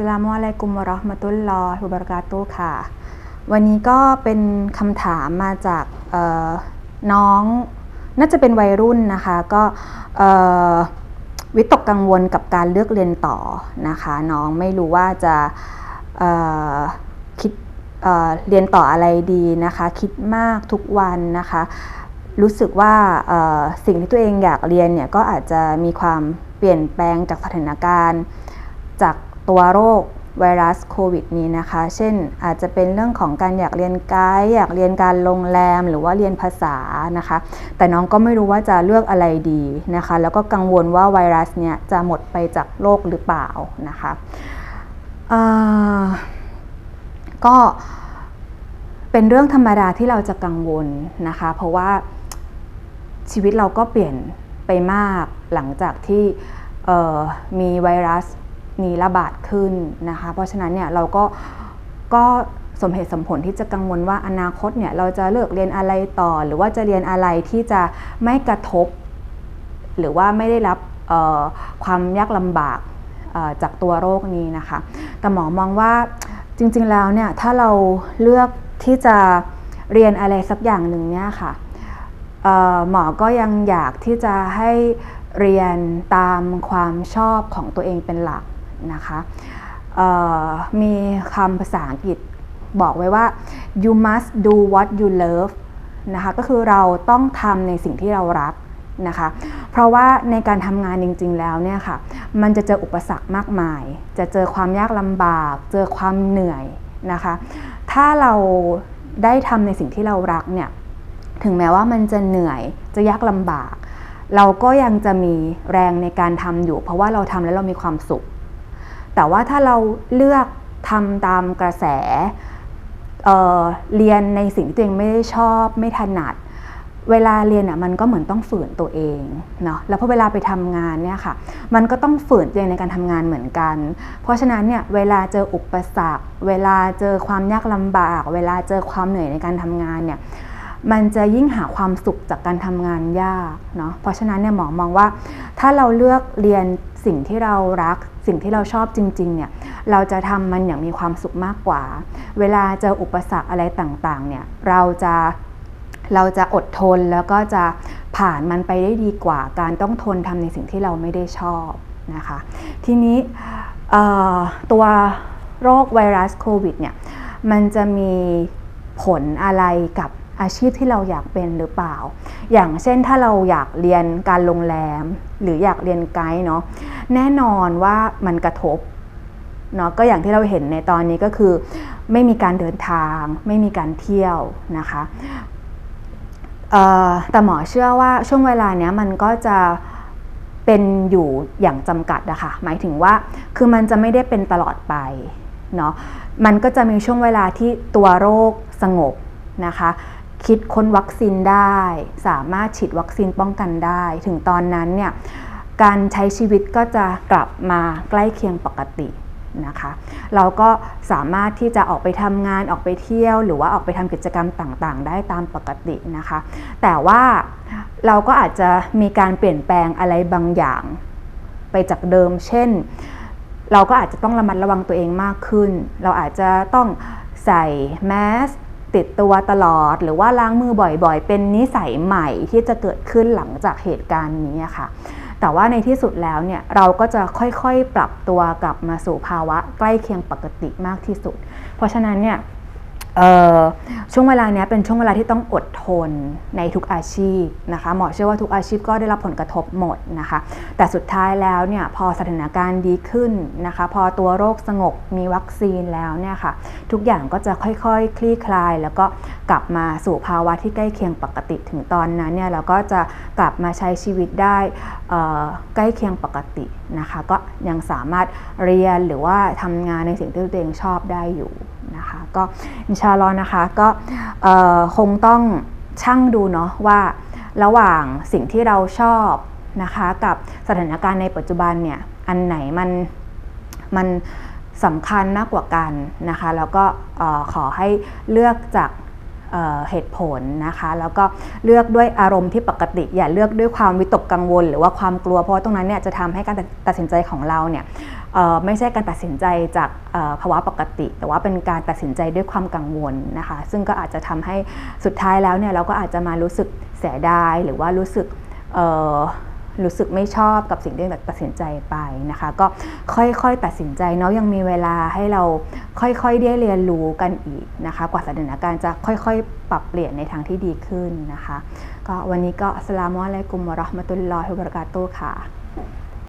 สลามอะลัยกุมวะราะห์มะตุลลอฮิวะบะรากาตุค่ะ วันนี้ก็เป็นคำถามมาจากน้อง น่าจะเป็นวัยรุ่นนะคะ ก็วิตกกังวลกับการเลือกเรียนต่อนะคะ น้องไม่รู้ว่าจะคิดเเรียนต่ออะไรดีนะคะ คิดมากทุกวันนะคะ รู้สึกว่าสิ่งที่ตัวเองอยากเรียนเนี่ยก็อาจจะมีความเปลี่ยนแปลงจากสถานการณ์จาก ตัวโรคไวรัสโควิดนี้นะคะ เช่นอาจจะเป็นเรื่องของการอยากเรียนไกด์อยากเรียนการโรงแรมหรือว่าเรียนภาษานะคะ แต่น้องก็ไม่รู้ว่าจะเลือกอะไรดีนะคะ แล้วก็กังวลว่าไวรัสเนี่ยจะหมดไปจากโลกหรือเปล่านะคะอ่าก็เป็นเรื่องธรรมดาที่เราจะกังวลนะคะ เพราะว่าชีวิตเราก็เปลี่ยนไปมากหลังจากที่มีไวรัส มีระบาดขึ้นนะคะ เพราะฉะนั้นเนี่ยเราก็ก็สมเหตุสมผลที่จะกังวลว่าอนาคตเนี่ยเราจะเลือกเรียนอะไรต่อ หรือว่าจะเรียนอะไรที่จะไม่กระทบ หรือว่าไม่ได้รับความยากลำบากจากตัวโรคนี้นะคะ แต่หมอมองว่าจริงๆแล้วเนี่ยถ้าเราเลือกที่จะเรียนอะไรสักอย่างหนึ่งเนี่ยค่ะหมอก็ยังอยากที่จะให้เรียนตามความชอบของตัวเองเป็นหลัก นะคะมีคำภาษาอังกฤษบอกไว้ว่า you must do what you love นะคะก็คือเราต้องทำในสิ่งที่เรารักนะคะ เพราะว่าในการทำงานจริง ๆ แล้วเนี่ยค่ะ มันจะเจออุปสรรคมากมาย จะเจอความยากลำบาก เจอความเหนื่อยนะคะ ถ้าเราได้ทำในสิ่งที่เรารักเนี่ย ถึงแม้ว่ามันจะเหนื่อย จะยากลำบาก เราก็ยังจะมีแรงในการทำอยู่ เพราะว่าเราทำแล้วเรามีความสุข แต่ว่าถ้าเราเลือกทำตามกระแสเเรียนในสิ่งที่ตัวเองไม่ได้ชอบไม่ถนัด เวลาเรียนอะมันก็เหมือนต้องฝืนตัวเองเนาะแล้วพอเวลาไปทำงานเนี่ยค่ะ มันก็ต้องฝืนตัวเองในการทำงานเหมือนกัน เพราะฉะนั้นเนี่ยเวลาเจออุปสรรค เวลาเจอความยากลำบาก เวลาเจอความเหนื่อยในการทำงานเนี่ย มันจะยิ่งหาความสุขจากการทำงานยากเนาะเพราะฉะนั้นเนี่ยหมอมองว่า ถ้าเราเลือกเรียนสิ่งที่เรารัก สิ่งที่เราชอบจริง ๆ เนี่ย เราจะทำมันอย่างมีความสุขมากกว่า เวลาเจออุปสรรคอะไรต่างๆ เนี่ย เราจะเราจะอดทนแล้วก็จะผ่านมันไปได้ดีกว่า การต้องทนทำในสิ่งที่เราไม่ได้ชอบนะคะ ทีนี้ตัวโรคไวรัสโควิดเนี่ย มันจะมีผลอะไรกับ อาชีพที่เราอยากเป็นหรือเปล่า อย่างเช่นถ้าเราอยากเรียนการโรงแรม หรืออยากเรียนไกด์เนาะแน่นอนว่ามันกระทบเนาะก็อย่างที่เราเห็นในตอนนี้ก็คือ ไม่มีการเดินทาง ไม่มีการเที่ยวนะคะแต่หมอเชื่อว่าช่วงเวลาเนี้ยมันก็จะเป็นอยู่อย่างจำกัดอะค่ะหมายถึงว่าคือมันจะไม่ได้เป็นตลอดไปเนาะมันก็จะมีช่วงเวลาที่ตัวโรคสงบนะคะ คิดค้นวัคซีนได้ สามารถฉีดวัคซีนป้องกันได้ ถึงตอนนั้นเนี่ยการใช้ชีวิตก็จะกลับมาใกล้เคียงปกตินะคะ เราก็สามารถที่จะออกไปทำงานออกไปเที่ยว หรือว่าออกไปทำกิจกรรมต่างๆ ได้ตามปกตินะคะ แต่ว่าเราก็อาจจะมีการเปลี่ยนแปลงอะไรบางอย่างไปจากเดิม เช่น เราก็อาจจะต้องระมัดระวังตัวเองมากขึ้น เราอาจจะต้องใส่แมส ติดตัวตลอด หรือว่าล้างมือบ่อยๆ เป็นนิสัยใหม่ที่จะเกิดขึ้นหลังจากเหตุการณ์นี้ค่ะ แต่ว่าในที่สุดแล้วเนี่ยเราก็จะค่อยๆ ปรับตัวกลับมาสู่ภาวะใกล้เคียงปกติมากที่สุด เพราะฉะนั้นเนี่ย ช่วงเวลานี้เป็นช่วงเวลาที่ต้องอดทนในทุกอาชีพนะคะหมอเชื่อว่าทุกอาชีพก็ได้รับผลกระทบหมดนะคะ แต่สุดท้ายแล้วเนี่ยพอสถานการณ์ดีขึ้นนะคะ พอตัวโรคสงบมีวัคซีนแล้วเนี่ยค่ะ ทุกอย่างก็จะค่อยๆคคลี่คลาย แล้วก็กลับมาสู่ภาวะที่ใกล้เคียงปกติถึงตอนนั้นเนี่ยเราก็จะกลับมาใช้ชีวิตได้ ใกล้เคียงปกตินะคะก็ยังสามารถเรียนหรือว่าทำงานในสิ่งที่ตัวเองชอบได้อยู่นะคะก็อินชาลอนะคะก็คงต้องช่างดูเนาะว่าระหว่างสิ่งที่เราชอบนะคะกับสถานการณ์ในปัจจุบันเนี่ยอันไหนมันมันสำคัญมากกว่ากันนะคะแล้วก็ขอให้เลือกจาก เหตุผลนะคะ แล้วก็เลือกด้วยอารมณ์ที่ปกติ อย่าเลือกด้วยความวิตกกังวล หรือว่าความกลัวเพราะตรงนั้นเนี่ยจะทำให้การตัดสินใจของเราเนี่ยไม่ใช่การตัดสินใจจากภาวะปกติ แต่ว่าเป็นการตัดสินใจด้วยความกังวลนะคะ ซึ่งก็อาจจะทำให้สุดท้ายแล้วเนี่ยเราก็อาจจะมารู้สึกเสียดายหรือว่ารู้สึก รู้สึกไม่ชอบกับสิ่งที่ตัดสินใจไปนะคะ ก็ค่อยๆตัดสินใจเนาะยังมีเวลาให้เราค่อยๆได้เรียนรู้กันอีกนะคะ กว่าสถานการณ์จะค่อยๆ ปรับเปลี่ยนในทางที่ดีขึ้นนะคะ ก็วันนี้ก็สลามอะลัยกุมวะราะห์มะตุลลอฮิวะบะเราะกาตุค่ะ